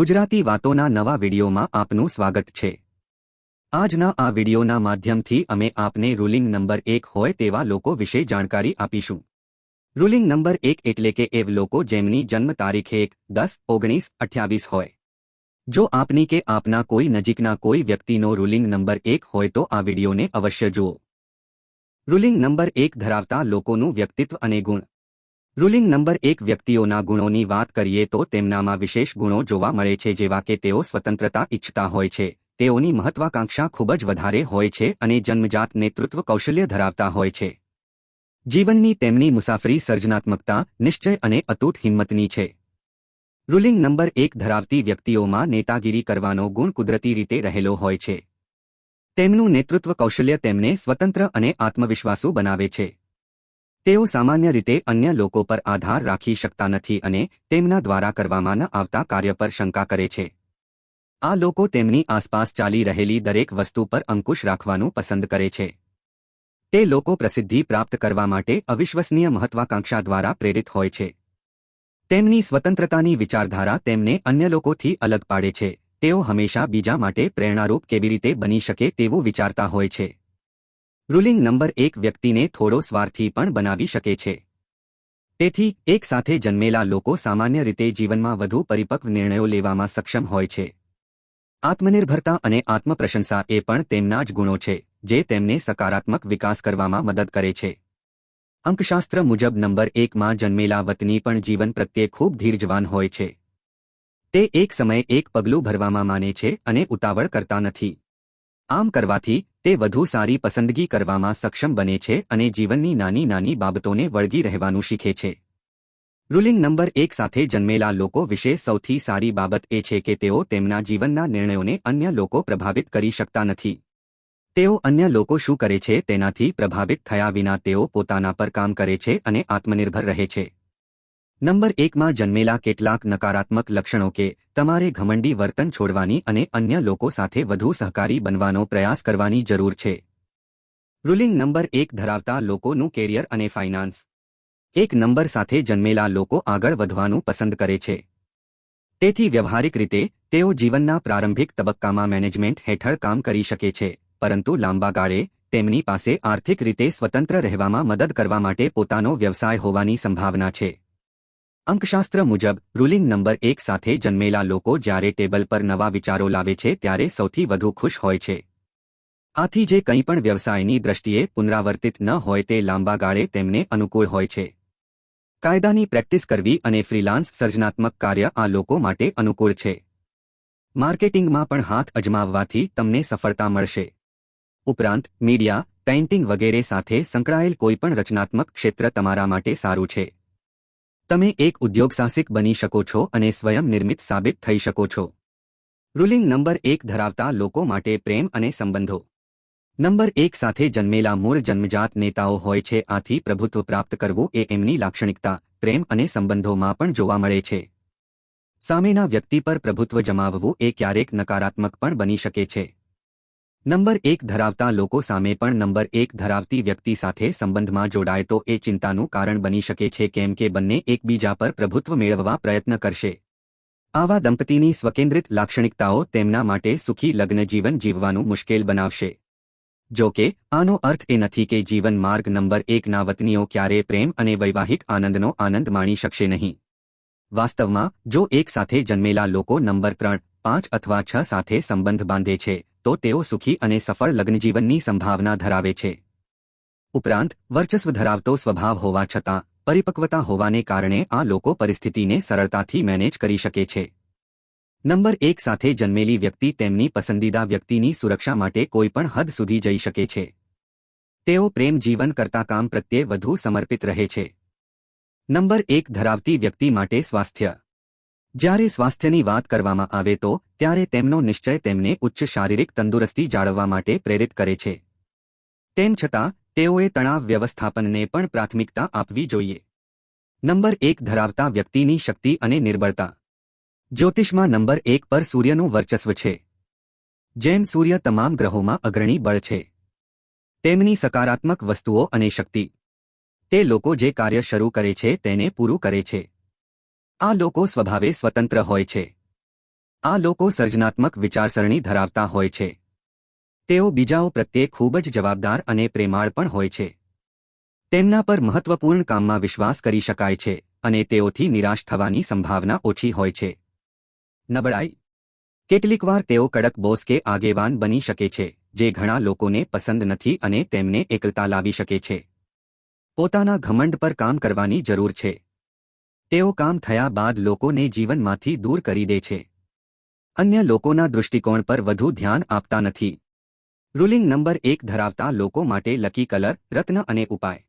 ગુજરાતી વાતોના નવા વિડીયોમાં આપનું સ્વાગત છે. આજના આ વિડીયોના માધ્યમથી અમે આપને રૂલિંગ નંબર એક હોય તેવા લોકો વિશે જાણકારી આપીશું. રૂલિંગ નંબર એક એટલે કે એવ લોકો જેમની જન્મ તારીખ એક, દસ, ઓગણીસ, અઠ્યાવીસ હોય. જો આપની કે આપના કોઈ નજીકના કોઈ વ્યક્તિનો રૂલિંગ નંબર એક હોય તો આ વિડીયોને અવશ્ય જુઓ. રૂલિંગ નંબર એક ધરાવતા લોકોનું વ્યક્તિત્વ અને ગુણ. રૂલિંગ નંબર એક વ્યક્તિઓના ગુણોની વાત કરીએ તો તેમનામાં વિશેષ ગુણો જોવા મળે છે જેવા કે તેઓ સ્વતંત્રતા ઇચ્છતા હોય છે, તેઓની મહત્વાકાંક્ષા ખૂબ જ વધારે હોય છે અને જન્મજાત નેતૃત્વ કૌશલ્ય ધરાવતા હોય છે. જીવનની તેમની મુસાફરી સર્જનાત્મકતા, નિશ્ચય અને અતૂટ હિંમતની છે. રૂલિંગ નંબર એક ધરાવતી વ્યક્તિઓમાં નેતાગીરી કરવાનો ગુણ કુદરતી રીતે રહેલો હોય છે. તેમનું નેતૃત્વ કૌશલ્ય તેમને સ્વતંત્ર અને આત્મવિશ્વાસુ બનાવે છે. તેઓ સામાન્ય રીતે અન્ય લોકો પર આધાર રાખી શકતા નથી અને તેમના દ્વારા કરવામાં ન આવતા કાર્ય પર શંકા કરે છે. આ લોકો તેમની આસપાસ ચાલી રહેલી દરેક વસ્તુ પર અંકુશ રાખવાનું પસંદ કરે છે. તે લોકો પ્રસિદ્ધિ પ્રાપ્ત કરવા માટે અવિશ્વસનીય મહત્વાકાંક્ષા દ્વારા પ્રેરિત હોય છે. તેમની સ્વતંત્રતાની વિચારધારા તેમને અન્ય લોકોથી અલગ પાડે છે. તેઓ હંમેશા બીજા માટે પ્રેરણારૂપ કેવી રીતે બની શકે તેવું વિચારતા હોય છે. રૂલિંગ નંબર એક વ્યક્તિને થોડો સ્વાર્થી પણ બનાવી શકે છે. તેથી, એક સાથે જન્મેલા લોકો સામાન્ય રીતે જીવનમાં વધુ પરિપક્વ નિર્ણયો લેવામાં સક્ષમ હોય છે. આત્મનિર્ભરતા અને આત્મપ્રશંસા એ પણ તેમના જ ગુણો છે, જે તેમને સકારાત્મક વિકાસ કરવામાં મદદ કરે છે. અંકશાસ્ત્ર મુજબ નંબર એકમાં જન્મેલા વતની પણ જીવન પ્રત્યે ખૂબ ધીરજવાન હોય છે. તે એક સમયે એક પગલું ભરવામાં માને છે અને ઉતાવળ કરતા નથી. આમ કરવાથી તે વધુ સારી પસંદગી કરવામાં સક્ષમ બને છે અને જીવનની નાની નાની બાબતોને વળગી રહેવાનું શીખે છે. રૂલિંગ નંબર એક સાથે જન્મેલા લોકો વિશે સૌથી સારી બાબત એ છે કે તેઓ તેમના જીવનના નિર્ણયોને અન્ય લોકો પ્રભાવિત કરી શકતા નથી. તેઓ અન્ય લોકો શું કરે છે તેનાથી પ્રભાવિત થયા વિના તેઓ પોતાના પર કામ કરે છે અને આત્મનિર્ભર રહે છે. નંબર એકમાં જન્મેલા કેટલાક નકારાત્મક લક્ષણો કે તમારે ઘમંડી વર્તન છોડવાની અને અન્ય લોકો સાથે વધુ સહકારી બનવાનો પ્રયાસ કરવાની જરૂર છે. રૂલિંગ નંબર એક ધરાવતા લોકોનું કેરિયર અને ફાઇનાન્સ. એક નંબર સાથે જન્મેલા લોકો આગળ વધવાનું પસંદ કરે છે. તેથી વ્યવહારિક રીતે, તેઓ જીવનના પ્રારંભિક તબક્કામાં મેનેજમેન્ટ હેઠળ કામ કરી શકે છે, પરંતુ લાંબા ગાળે, તેમની પાસે આર્થિક રીતે સ્વતંત્ર રહેવામાં મદદ કરવા માટે પોતાનો વ્યવસાય હોવાની સંભાવના છે. અંકશાસ્ત્ર મુજબ, રૂલિંગ નંબર એક સાથે જન્મેલા લોકો જ્યારે ટેબલ પર નવા વિચારો લાવે છે ત્યારે સૌથી વધુ ખુશ હોય છે. આથી જે કંઈ પણ વ્યવસાયની દ્રષ્ટિએ પુનરાવર્તિત ન હોય તે લાંબા ગાળે તેમને અનુકૂળ હોય છે. કાયદાની પ્રેક્ટિસ કરવી અને ફ્રીલાન્સ સર્જનાત્મક કાર્ય આ લોકો માટે અનુકૂળ છે. માર્કેટિંગમાં પણ હાથ અજમાવવાથી તમને સફળતા મળશે. ઉપરાંત, મીડિયા, પેઇન્ટિંગ વગેરે સાથે સંકળાયેલ કોઈપણ રચનાત્મક ક્ષેત્ર તમારા માટે સારું છે. તમે એક ઉદ્યોગસાહસિક બની શકો છો અને સ્વયં નિર્મિત સાબિત થઈ શકો છો. રૂલિંગ નંબર એક ધરાવતા લોકો માટે પ્રેમ અને સંબંધો. નંબર એક સાથે જન્મેલા મૂળ જન્મજાત નેતાઓ હોય છે, આથી પ્રભુત્વ પ્રાપ્ત કરવું એ એમની લાક્ષણિકતા, પ્રેમ અને સંબંધોમાં પણ જોવા મળે છે. સામેના વ્યક્તિ પર પ્રભુત્વ જમાવવું એ ક્યારેક નકારાત્મક પણ બની શકે છે. નંબર એક ધરાવતા લોકો સામે પણ નંબર એક ધરાવતી વ્યક્તિ સાથે સંબંધમાં જોડાય તો એ ચિંતાનું કારણ બની શકે છે કેમ કે બંને એકબીજા પર પ્રભુત્વ મેળવવા પ્રયત્ન કરશે. આવા દંપતીની સ્વકેન્દ્રિત લાક્ષણિકતાઓ તેમના માટે સુખી લગ્ન જીવન જીવવાનું મુશ્કેલ બનાવશે. જો કે, આનો અર્થ એ નથી કે જીવન માર્ગ નંબર એકના વતનીઓ ક્યારે પ્રેમ અને વૈવાહિક આનંદનો આનંદ માણી શકશે નહીં. વાસ્તવમાં, જો એક સાથે જન્મેલા લોકો નંબર ત્રણ, પાંચ અથવા છ સાથે સંબંધ બાંધે છે તો તેઓ સુખી અને સફળ લગ્નજીવનની સંભાવના ધરાવે છે. ઉપરાંત, વર્ચસ્વ ધરાવતો સ્વભાવ હોવા છતાં, પરિપક્વતા હોવાને કારણે આ લોકો પરિસ્થિતિને સરળતાથી મેનેજ કરી શકે છે. નંબર એક સાથે જન્મેલી વ્યક્તિ તેમની પસંદીદા વ્યક્તિની સુરક્ષા માટે કોઈપણ હદ સુધી જઈ શકે છે. તેઓ પ્રેમ જીવન કરતા કામ પ્રત્યે વધુ સમર્પિત રહે છે. નંબર એક ધરાવતી વ્યક્તિ માટે સ્વાસ્થ્ય. જ્યારે સ્વાસ્થ્યની વાત કરવામાં આવે તો ત્યારે તેમનો નિશ્ચય તેમને ઉચ્ચ શારીરિક તંદુરસ્તી જાળવવા માટે પ્રેરિત કરે છે. તેમ છતાં, તેઓએ તણાવ વ્યવસ્થાપનને પણ પ્રાથમિકતા આપવી જોઈએ. નંબર એક, ધરાવતા વ્યક્તિની શક્તિ અને નિર્બળતા. જ્યોતિષમાં નંબર એક પર સૂર્યનું વર્ચસ્વ છે. જેમ સૂર્ય તમામ ગ્રહોમાં અગ્રણી બળ છે. તેમની સકારાત્મક વસ્તુઓ અને શક્તિ. તે લોકો જે કાર્ય શરૂ કરે છે તેને પૂરું કરે છે. આ લોકો સ્વભાવે સ્વતંત્ર હોય છે. આ લોકો સર્જનાત્મક વિચારસરણી ધરાવતા હોય છે. તેઓ બીજાઓ પ્રત્યે ખૂબ જ જવાબદાર અને પ્રેમાળ પણ હોય છે. તેમના પર મહત્વપૂર્ણ કામમાં વિશ્વાસ કરી શકાય છે અને તેઓથી નિરાશ થવાની સંભાવના ઓછી હોય છે. નબળાઈ. કેટલીકવાર તેઓ કડક બોસ કે આગેવાન બની શકે છે, જે ઘણા લોકોને પસંદ નથી અને તેમને એકલતા લાવી શકે છે. પોતાના ઘમંડ પર કામ કરવાની જરૂર છે. તેઓ કામ થયા બાદ લોકોને જીવનમાંથી દૂર કરી દે છે. અન્ય લોકોના દૃષ્ટિકોણ પર વધુ ધ્યાન આપતા નથી. રૂલિંગ નંબર એક ધરાવતા લોકો માટે લકી કલર, રત્ન અને ઉપાય.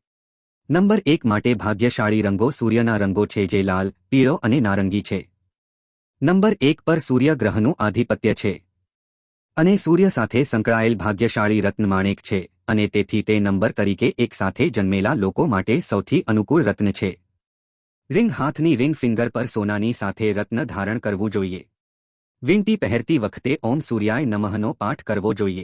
નંબર એક માટે ભાગ્યશાળી રંગો સૂર્યના રંગો છે જે લાલ, પીળો અને નારંગી છે. નંબર એક પર સૂર્યગ્રહનું આધિપત્ય છે. અને સૂર્ય સાથે સંકળાયેલ ભાગ્યશાળી રત્નમાણેક છે અને તેથી તે નંબર તરીકે એક સાથે જન્મેલા લોકો માટે સૌથી અનુકૂળ રત્ન છે. રિંગ હાથની રિંગ ફિંગર પર સોનાની સાથે રત્ન ધારણ કરવું જોઈએ. વીંટી પહેરતી વખતે ઓમ સૂર્યાય નમઃનો પાઠ કરવો જોઈએ.